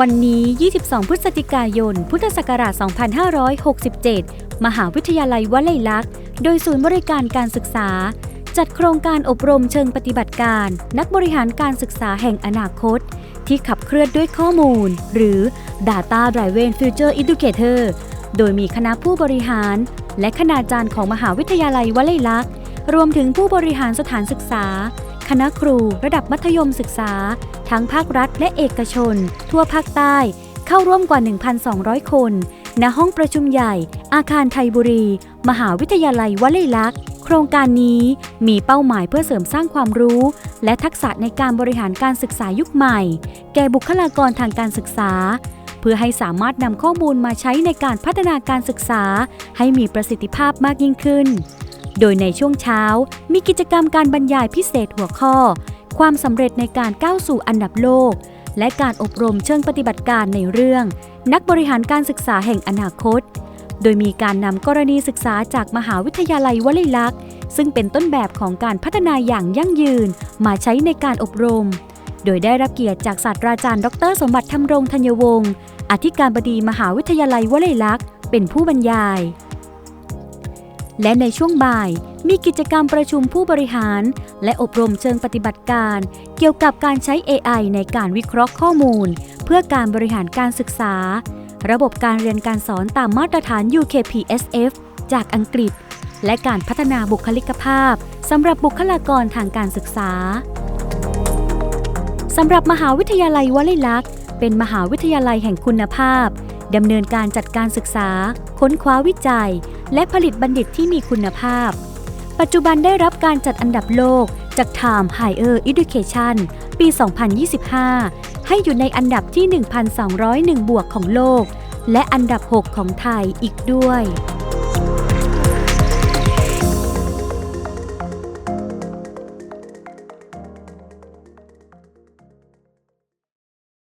วันนี้ 22 พฤศจิกายน พุทธศักราช 2567 มหาวิทยาลัยวลัยลักษณ์ โดยศูนย์บริการการศึกษา จัดโครงการอบรมเชิงปฏิบัติการ นักบริหารการศึกษาแห่งอนาคต ที่ขับเคลื่อนด้วยข้อมูล หรือ Data Driven Future Educator โดยมีคณะผู้บริหาร และคณาจารย์ของมหาวิทยาลัยวลัยลักษณ์ รวมถึงผู้บริหารสถานศึกษา คณะครูระดับมัธยมศึกษา ทั้งภาครัฐและเอกชน ทั่วภาคใต้ เข้าร่วมกว่า 1,200 คน ณห้องประชุมใหญ่ อาคารไทยบุรี มหาวิทยาลัยวลัยลักษณ์โครงการนี้มีเป้าหมายเพื่อเสริมสร้างความรู้ และทักษะในการบริหารการศึกษายุคใหม่ แก่บุคลากรทางการศึกษา เพื่อให้สามารถนำข้อมูลมาใช้ในการพัฒนาการศึกษา ให้มีประสิทธิภาพมากยิ่งขึ้น โดยในช่วงเช้ามีกิจกรรมการบรรยายพิเศษหัวข้อ ความสำเร็จในการก้าวสู่อันดับโลก และการอบรมเชิงปฏิบัติการในเรื่อง นักบริหารการศึกษาแห่งอนาคต โดยมีการนำกรณีศึกษาจากมหาวิทยาลัยวลัยลักษณ์ ซึ่งเป็นต้นแบบของการพัฒนาอย่างยั่งยืน มาใช้ในการอบรม โดยได้รับเกียรติจากศาสตราจารย์ ดร สมบัติธรรมรงธัญวงศ์อธิการบดีมหาวิทยาลัยวลัยลักษณ์ เป็นผู้บรรยาย และในช่วงบ่ายมีกิจกรรมประชุมผู้บริหาร และอบรมเชิงปฏิบัติการ เกี่ยวกับการใช้ AI ในการวิเคราะห์ข้อมูล เพื่อการบริหารการศึกษา ระบบการเรียนการสอนตามมาตรฐาน UKPSF จากอังกฤษ และการพัฒนาบุคลิกภาพสำหรับบุคลากรทางการศึกษาสำหรับมหาวิทยาลัยวลัยลักษณ์เป็นมหาวิทยาลัยแห่งคุณภาพดำเนินการจัดการศึกษา ค้นคว้าวิจัย และผลิตบัณฑิตที่มีคุณภาพ ปัจจุบันได้รับการจัดอันดับโลกจาก Time Higher Education ปี 2025 ให้อยู่ในอันดับที่ 1,201 บวกของโลก และอันดับ 6 ของไทยอีกด้วย